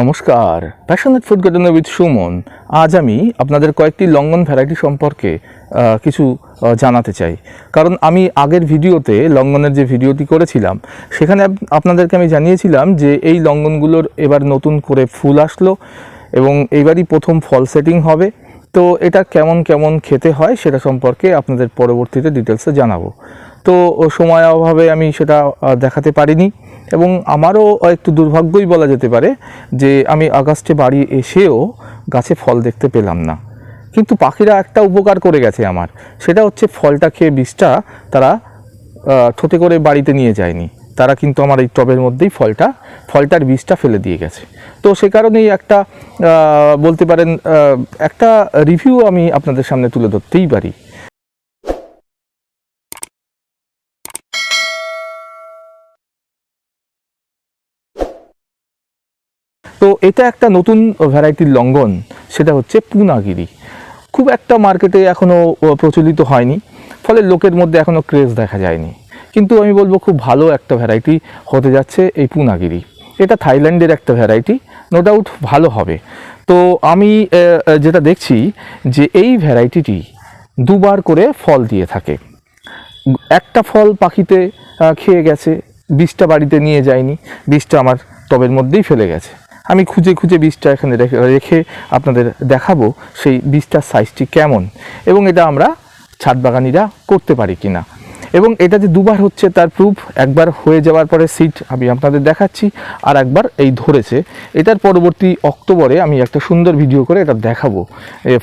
নমস্কার। Passionate food garden with Suman আজ আমি আপনাদের কয়েকটি লঙ্ঘন ভ্যারাইটি সম্পর্কে কিছু জানাতে চাই। কারণ আমি আগের ভিডিওতে লঙ্ঘনের যে ভিডিওটি করেছিলাম, সেখানে আপ- আপনাদেরকে আমি জানিয়েছিলাম যে এই লঙ্ঘনগুলোর এবার নতুন করে ফুল আসলো এবং এইবারই প্রথম ফল সেটিং হবে। তো এটা কেমন কেমন খেতে হয় সেটা সম্পর্কে আপনাদের পরবর্তীতে ডিটেলসে জানাব। তো সময় অভাবে আমি সেটা দেখাতে পারিনি। এবং আমারও একটু দুর্ভাগ্যই বলা যেতে পারে যে আমি আগস্টে বাড়ি এসেও গাছে ফল দেখতে পেলাম না। কিন্তু পাখিরা একটা উপকার করে গেছে আমার। সেটা হচ্ছে ফলটা খেয়ে বীজটা তারা ঠোঁটে করে বাড়িতে নিয়ে যায়নি। তারা কিন্তু আমার এই টবের মধ্যেই ফলটা, ফলটার বীজটা ফেলে দিয়ে গেছে। তো সে কারণেই একটা বলতে পারেন একটা রিভিউ আমি আপনাদের সামনে তুলে ধরতেই পারি। তো এটা একটা নতুন ভ্যারাইটির লঙ্ঘন, সেটা হচ্ছে পুনাগিরি। খুব একটা মার্কেটে এখনও প্রচলিত হয়নি, ফলে লোকের মধ্যে এখনও ক্রেজ দেখা যায়নি। কিন্তু আমি বলব খুব ভালো একটা ভ্যারাইটি হতে যাচ্ছে এই পুনাগিরি। এটা থাইল্যান্ডের একটা ভ্যারাইটি নো ডাউট ভালো হবে। তো আমি যেটা দেখছি যে এই ভ্যারাইটিটি দুবার করে ফল দিয়ে থাকে। একটা ফল পাখিতে খেয়ে গেছে বীজটা বাড়িতে নিয়ে যায়নি বীজটা আমার টবের মধ্যেই ফেলে গেছে। আমি খুঁজে খুঁজে বীজটা এখানে রেখে রেখে আপনাদের দেখাবো সেই বীজটার সাইজটি কেমন এবং এটা আমরা ছাদ বাগানিরা করতে পারি কি না এবং এটা যে দুবার হচ্ছে তার প্রুফ একবার হয়ে যাওয়ার পরে সিট আমি আপনাদের দেখাচ্ছি, আর একবার এই ধরেছে। এটার পরবর্তী অক্টোবরে আমি একটা সুন্দর ভিডিও করে এটা দেখাবো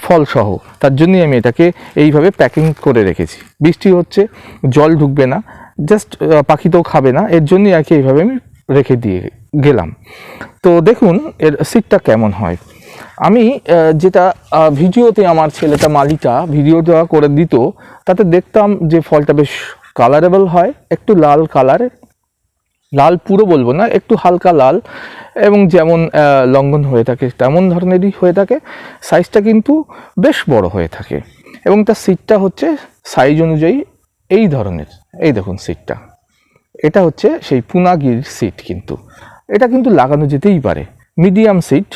ফলসহ তার জন্যই আমি এটাকে এইভাবে প্যাকিং করে রেখেছি। বৃষ্টি হচ্ছে জল ঢুকবে না জাস্ট পাখি তো খাবে না, এর জন্যই আর কি এইভাবে আমি রেখে দিয়ে গেলাম। তো দেখুন, এর সিটটা কেমন হয়? আমি যেটা ভিডিওতে আমার ছেলেটা মালিকা ভিডিও দেওয়া করে দিত, তাতে দেখতাম যে ফলটা বেশ কালারেবল হয়, একটু লাল কালারের লাল পুরো বলব না, একটু হালকা লাল এবং যেমন লঙ্ঘন হয়ে থাকে, তেমন ধরনেরই হয়ে থাকে সাইজটা কিন্তু বেশ বড় হয়ে থাকে এবং তার সিটটা হচ্ছে সাইজ অনুযায়ী এই ধরনের, এই দেখুন সিটটা এটা হচ্ছে সেই পুনাগির সিট কিন্তু। এটা কিন্তু লাগানো যেতেই পারে। মিডিয়াম সিট,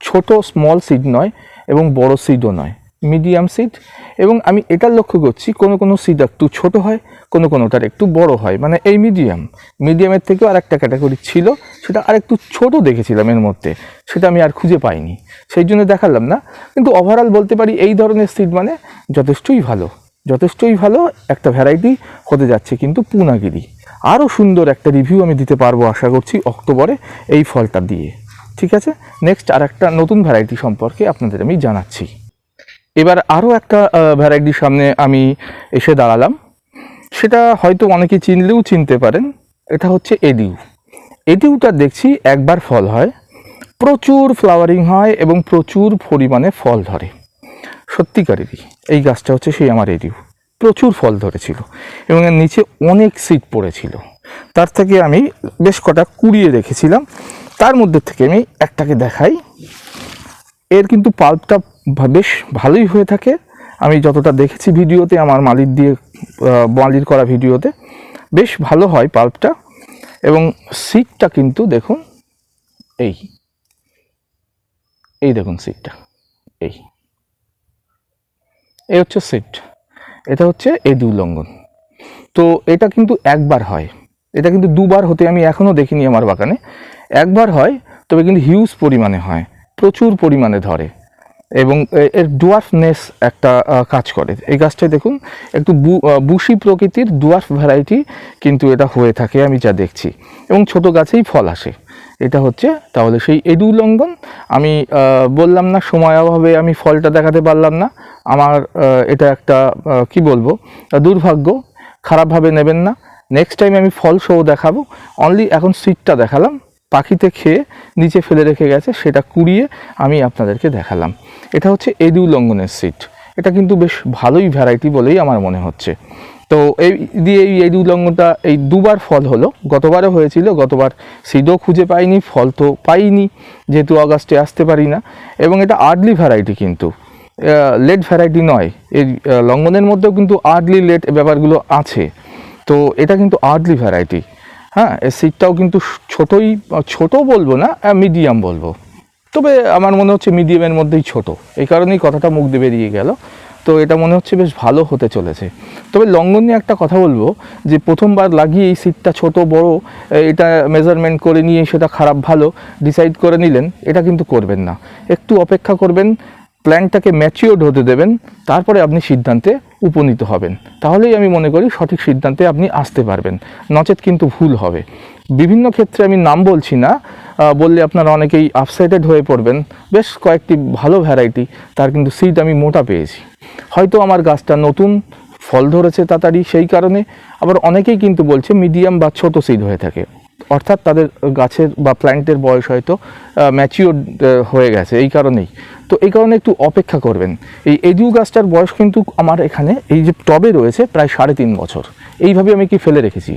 ছোট স্মল সিড নয় এবং বড় সিডও নয়। মিডিয়াম সিড এবং আমি এটা লক্ষ্য করছি, কোনো কোনো সিড একটু ছোট হয়, কোনো, কোনোটার একটু বড় হয়। মানে এই মিডিয়াম, মিডিয়ামের থেকেও আর একটা ক্যাটাগরি ছিল, সেটা আর একটু ছোট দেখেছিলাম এর মধ্যে, সেটা আমি আর খুঁজে পাইনি। সেই জন্য দেখালাম না, কিন্তু ওভারঅল বলতে পারি এই ধরনের সিড মানে যথেষ্টই ভালো। যথেষ্টই ভালো, একটা ভ্যারাইটি হতে যাচ্ছে কিন্তু পুনাগিরি। আরও সুন্দর একটা রিভিউ আমি দিতে পারব আশা করছি অক্টোবরে এই ফলটা দিয়ে। ঠিক আছে? নেক্সট আর একটা নতুন ভ্যারাইটি সম্পর্কে আপনাদের আমি জানাচ্ছি। এবার আরও একটা ভ্যারাইটির সামনে আমি এসে দাঁড়ালাম। সেটা হয়তো অনেকে চিনলেও চিনতে পারেন। এটা হচ্ছে এডিউ। এডিউটা দেখছি একবার ফল হয়, প্রচুর ফ্লাওয়ারিং হয় এবং প্রচুর পরিমাণে ফল ধরে। সত্যিকারেরই, এই গাছটা হচ্ছে সেই আমার এডিউ। প্রচুর ফল ধরেছিল এবং এর নিচে অনেক সিট পড়েছিল। তার থেকে আমি বেশ কটা কুড়িয়ে রেখেছিলাম। তার মধ্যে থেকে আমি একটাকে দেখাই। এর কিন্তু পাল্পটা বেশ ভালোই হয়ে থাকে। আমি যতটা দেখেছি ভিডিওতে, আমার মালির দিয়ে মালির করা ভিডিওতে, বেশ ভালো হয় পাল্পটা। এবং সিটটা কিন্তু দেখুন, এই এই দেখুন সিটটা এই এই হচ্ছে সিট এটা হচ্ছে এদু লঙ্ঘন। তো এটা কিন্তু একবার হয়। এটা কিন্তু দুবার হতে আমি এখনও দেখিনি আমার বাগানে। একবার হয়, তবে কিন্তু হিউজ পরিমাণে হয়, প্রচুর পরিমাণে ধরে এবং এর ডুয়ার্ফনেস একটা কাজ করে। এই গাছটায় দেখুন, একটু বুশি প্রকৃতির ডুয়ার্ফ ভ্যারাইটি কিন্তু এটা হয়ে থাকে, আমি যা দেখছি। এবং ছোট গাছেই ফল আসে। এটা হচ্ছে তাহলে সেই এডু লঙ্ঘন। আমি বললাম না সময় অভাবে আমি ফলটা দেখাতে পারলাম না। আমার এটা একটা কি বলব, দুর্ভাগ্য। খারাপভাবে নেবেন না। নেক্সট টাইম আমি ফল শো দেখাবো। অনলি এখন সিটটা দেখালাম। পাখিতে খেয়ে নিচে ফেলে রেখে গেছে, সেটা কুড়িয়ে আমি আপনাদেরকে দেখালাম। এটা হচ্ছে এডু লঙ্ঘনের সিট এটা কিন্তু বেশ ভালোই ভ্যারাইটি বলেই আমার মনে হচ্ছে। তো এই দিয়ে এই এডু লঙ্ঘনটা এই দুবার ফল হলো। গতবারও হয়েছিল, গতবার সিডও খুঁজে পাইনি, ফল তো পাইনি, যেহেতু অগাস্টে আসতে পারি না। এবং এটা আর্লি ভ্যারাইটি কিন্তু। লেট ভ্যারাইটি নয়। এই লঙ্ঘনের মধ্যেও কিন্তু আর্লি লেট ব্যাপারগুলো আছে। তো এটা কিন্তু আর্লি ভ্যারাইটি। হ্যাঁ এর সিটটাও কিন্তু ছোটোই, ছোট বলব না মিডিয়াম বলব। তবে আমার মনে হচ্ছে মিডিয়ামের মধ্যেই ছোট। এই কারণেই কথাটা মুখ দিয়ে বেরিয়ে গেল। তো এটা মনে হচ্ছে বেশ ভালো হতে চলেছে। তবে লঙ্ঘন নিয়ে একটা কথা বলব, যে প্রথমবার লাগিয়ে এই সিটটা ছোট, বড় এটা মেজারমেন্ট করে নিয়ে সেটা খারাপ, ভালো ডিসাইড করে নিলেন, এটা কিন্তু করবেন না। একটু অপেক্ষা করবেন প্ল্যানটাকে ম্যাচিওর্ড হতে দেবেন, তারপরে আপনি সিদ্ধান্তে উপনীত হবেন। তাহলেই আমি মনে করি সঠিক সিদ্ধান্তে আপনি আসতে পারবেন। নচেত কিন্তু ভুল হবে। বিভিন্ন ক্ষেত্রে আমি নাম বলছি না বললে আপনারা অনেকেই আপসাইটেড হয়ে পড়বেন। বেশ কয়েকটি ভালো ভ্যারাইটি তার কিন্তু সিড আমি মোটা পেয়েছি। হয়তো আমার গাছটা নতুন, ফল ধরেছে তাড়াতাড়ি সেই কারণে, আবার অনেকেই কিন্তু বলছে মিডিয়াম বা ছোট সিড হয়ে থাকে। অর্থাৎ তাদের গাছের বা প্ল্যান্টের বয়স হয়তো ম্যাচিওর হয়ে গেছে, এই কারণেই। তো এই কারণে একটু অপেক্ষা করবেন। এই এডিউ গাছটার বয়স কিন্তু আমার এখানে, এই যে টবে রয়েছে, প্রায় সাড়ে তিন বছর। এইভাবে আমি কি ফেলে রেখেছি?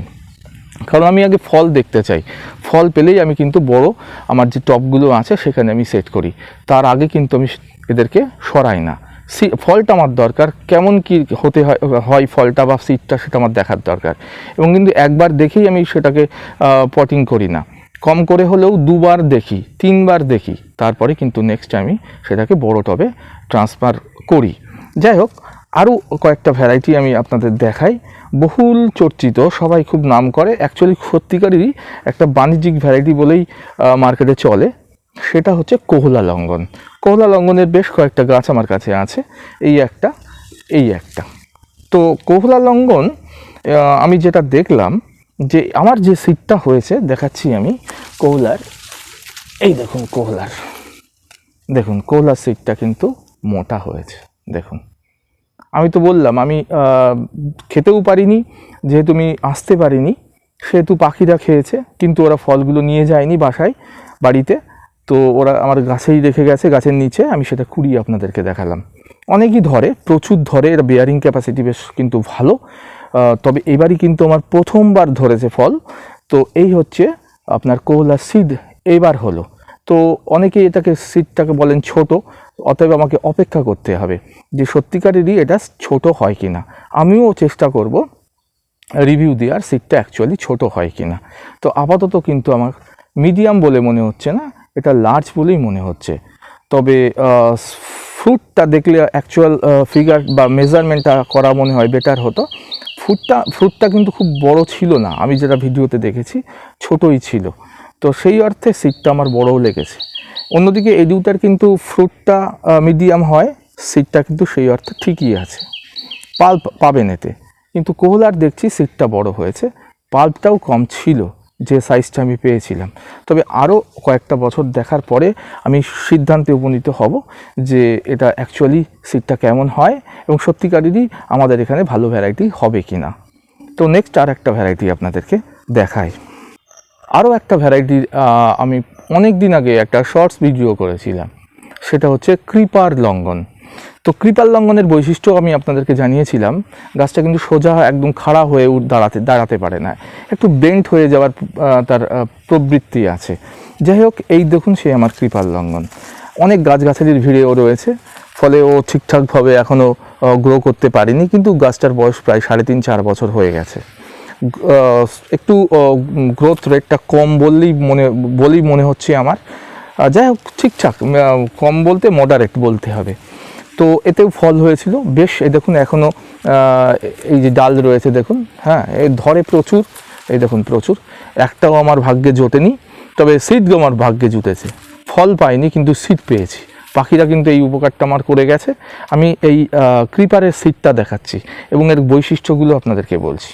কারণ আমি আগে ফল দেখতে চাই। ফল পেলেই আমি কিন্তু বড়, আমার যে টপগুলো আছে সেখানে আমি সেট করি। তার আগে কিন্তু আমি এদেরকে সরাই না। সি- ফলটা আমার দরকার। কেমন কি হতে হয় ফলটা বা সিডটা সেটা আমার দেখার দরকার। এবং কিন্তু একবার দেখেই আমি সেটাকে পটিং করি না। কম করে হলেও দুবার দেখি, তিনবার দেখি। তারপরে কিন্তু নেক্সট আমি সেটাকে বড় টবে ট্রান্সফার করি। যাই হোক আরও কয়েকটা ভ্যারাইটি আমি আপনাদের দেখাই। বহুল চর্চিত, সবাই খুব নাম করে। অ্যাকচুয়ালি সত্যিকারেরই একটা বাণিজ্যিক ভ্যারাইটি বলেই মার্কেটে চলে। সেটা হচ্ছে কোহলা লঙ্ঘন কোহলা লঙ্ঘনের বেশ কয়েকটা গাছ আমার কাছে আছে। এই একটা এই একটা। তো কোহলা লঙ্ঘন আমি যেটা দেখলাম যে আমার যে সিটটা হয়েছে, দেখাচ্ছি আমি কোহলার। এই দেখুন কোহলার। দেখুন, কোহলার সিটটা কিন্তু মোটা হয়েছে। দেখুন। আমি তো বললাম, আমি খেতেও পারিনি, যেহেতু আমি আসতে পারিনি, সেহেতু পাখিরা খেয়েছে, কিন্তু ওরা ফলগুলো নিয়ে যায়নি বাসায়, বাড়িতে। তো ওরা আমার গাছেই রেখে গেছে, গাছের নিচে, আমি সেটা কুড়িয়ে আপনাদেরকে দেখালাম। অনেকই ধরে, প্রচুর ধরে, এর বেয়ারিং ক্যাপাসিটি বেশ কিন্তু ভালো। তবে এবারই কিন্তু আমার প্রথমবার ধরেছে ফল। তো এই হচ্ছে আপনার কোহলা সিড এবার হলো। তো অনেকেই এটাকে সিটটাকে বলেন ছোট, অতএব আমাকে অপেক্ষা করতে হবে যে সত্যিকারেরই এটা ছোট হয় কি না আমিও চেষ্টা করব রিভিউ দেওয়ার, সিটটা অ্যাকচুয়ালি ছোট হয় কি না তো আপাতত কিন্তু আমার মিডিয়াম বলে মনে হচ্ছে না, এটা লার্জ বলেই মনে হচ্ছে। তবে ফ্রুটটা দেখলে অ্যাকচুয়াল ফিগার বা মেজারমেন্টটা করা মনে হয় বেটার হতো। ফ্রুটটা ফ্রুটটা কিন্তু খুব বড় ছিল না, আমি যেটা ভিডিওতে দেখেছি, ছোটই ছিল। তো সেই অর্থে সিটটা আমার বড়ও লেগেছে। অন্যদিকে এডিউটার কিন্তু ফ্রুটটা মিডিয়াম হয় সিটটা কিন্তু সেই অর্থে ঠিকই আছে। পাল্প পাবেন এতে। কিন্তু কোহলার দেখছি সিটটা বড় হয়েছে। পাল্পটাও কম ছিল যে সাইজটা আমি পেয়েছিলাম। তবে আরও কয়েকটা বছর দেখার পরে আমি সিদ্ধান্তে উপনীত হব যে এটা অ্যাকচুয়ালি সিটটা কেমন হয় এবং সত্যিকারেরই আমাদের এখানে ভালো ভ্যারাইটি হবে কি না তো নেক্সট আর একটা ভ্যারাইটি আপনাদেরকে দেখাই। আরও একটা ভ্যারাইটি আমি অনেক দিন আগে একটা শর্টস ভিডিও করেছিলাম। সেটা হচ্ছে কৃপার লঙ্ঘন। তো কৃপার লঙ্ঘনের বৈশিষ্ট্য আমি আপনাদেরকে জানিয়েছিলাম। গাছটা কিন্তু সোজা একদম খাড়া হয়ে দাঁড়াতে দাঁড়াতে পারে না। একটু বেন্ট হয়ে যাওয়ার তার প্রবৃত্তি আছে। যাই হোক, এই দেখুন সে আমার কৃপার লঙ্ঘন। অনেক গাছগাছালির ভিড়েও রয়েছে। ফলে ও ঠিকঠাকভাবে এখনও গ্রো করতে পারেনি। কিন্তু গাছটার বয়স প্রায় সাড়ে তিন, চার বছর হয়ে গেছে। একটু গ্রোথ রেটটা কম বললেই মনে, বলেই মনে হচ্ছে আমার। যাই হোক, ঠিকঠাক কম বলতে মডারেট বলতে হবে। তো এতেও ফল হয়েছিল। বেশ, এই দেখুন এখনও এই যে ডাল রয়েছে, দেখুন হ্যাঁ এ ধরে প্রচুর, এই দেখুন, প্রচুর। একটাও আমার ভাগ্যে জোটেনি, তবে সিডও আমার ভাগ্যে জুটেছে। ফল পাইনি, কিন্তু সিট পেয়েছি। পাখিরা কিন্তু এই উপকারটা আমার করে গেছে। আমি এই ক্রিপারের সিটটা দেখাচ্ছি এবং এর বৈশিষ্ট্যগুলো আপনাদেরকে বলছি।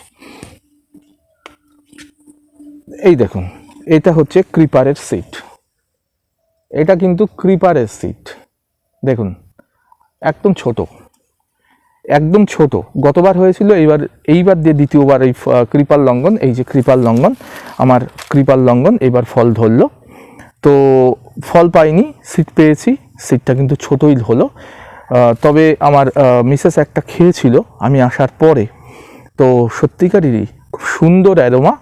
এই দেখুন, এটা হচ্ছে ক্রিপারের সিট এটা কিন্তু ক্রিপারের সিট দেখুন, একদম ছোট। একদম ছোট। গতবার হয়েছিল, এইবার এইবার দিয়ে দ্বিতীয়বার এই কৃপাল লঙ্ঘন, এই যে কৃপাল লঙ্ঘন, আমার কৃপাল লঙ্ঘন এবার ফল ধরলো। তো ফল পাইনি সিট পেয়েছি সিটটা কিন্তু ছোটই হলো। তবে আমার মিসেস একটা খেয়েছিল, আমি আসার পরে। তো সত্যিকারেরই খুব সুন্দর অ্যারোমা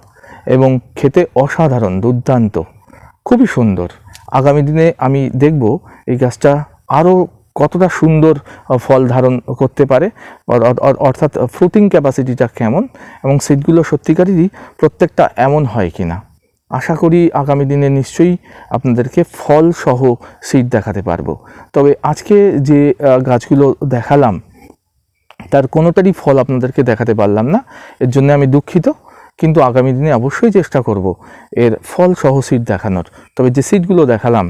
এবং খেতে অসাধারণ, দুর্দান্ত, খুবই সুন্দর। আগামী দিনে আমি দেখব এই গাছটা আরও কতটা সুন্দর ফল ধারণ করতে পারে, অর- অর- অর- অর্থাৎ ফ্রুটিং ক্যাপাসিটিটা কেমন, এবং সিডগুলো সত্যিকারেরই প্রত্যেকটা এমন হয় কিনা। আশা করি আগামী দিনে নিশ্চয়ই আপনাদেরকে ফল সহ সিড দেখাতে পারব। তবে আজকে যে গাছগুলো দেখালাম, তার কোনোটারই ফল আপনাদেরকে দেখাতে পারলাম না। এর জন্য আমি দুঃখিত। কিন্তু আগামী দিনে অবশ্যই চেষ্টা করব এর ফল সহ সিট দেখানোর। তবে যে সিটগুলো দেখালাম,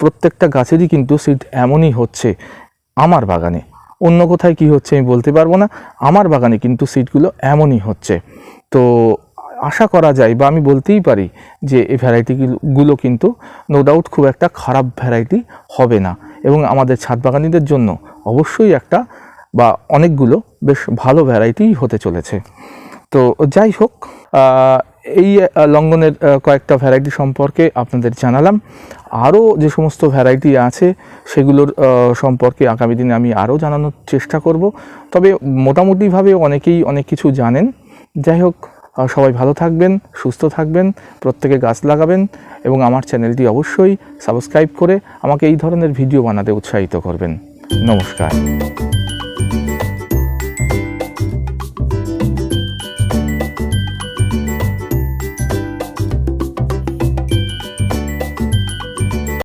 প্রত্যেকটা গাছেরই কিন্তু সিট এমনই হচ্ছে আমার বাগানে। অন্য কোথায় কি হচ্ছে আমি বলতে পারব না, আমার বাগানে কিন্তু সিটগুলো এমনই হচ্ছে। তো আশা করা যায় বা আমি বলতেই পারি যে এই ভ্যারাইটিগুলো কিন্তু নো ডাউট খুব একটা খারাপ ভ্যারাইটি হবে না। এবং আমাদের ছাদ বাগানিদের জন্য অবশ্যই একটা বা অনেকগুলো বেশ ভালো ভ্যারাইটিই হতে চলেছে। তো যাই হোক এই লঙ্ঘনের কয়েকটা ভ্যারাইটি সম্পর্কে আপনাদের জানালাম। আরও যে সমস্ত ভ্যারাইটি আছে, সেগুলোর সম্পর্কে আগামী দিনে আমি আরও জানানোর চেষ্টা করব। তবে মোটামুটিভাবে অনেকেই অনেক কিছু জানেন। যাই হোক সবাই ভালো থাকবেন, সুস্থ থাকবেন, প্রত্যেকে গাছ লাগাবেন এবং আমার চ্যানেলটি অবশ্যই সাবস্ক্রাইব করে আমাকে এই ধরনের ভিডিও বানাতে উৎসাহিত করবেন। নমস্কার।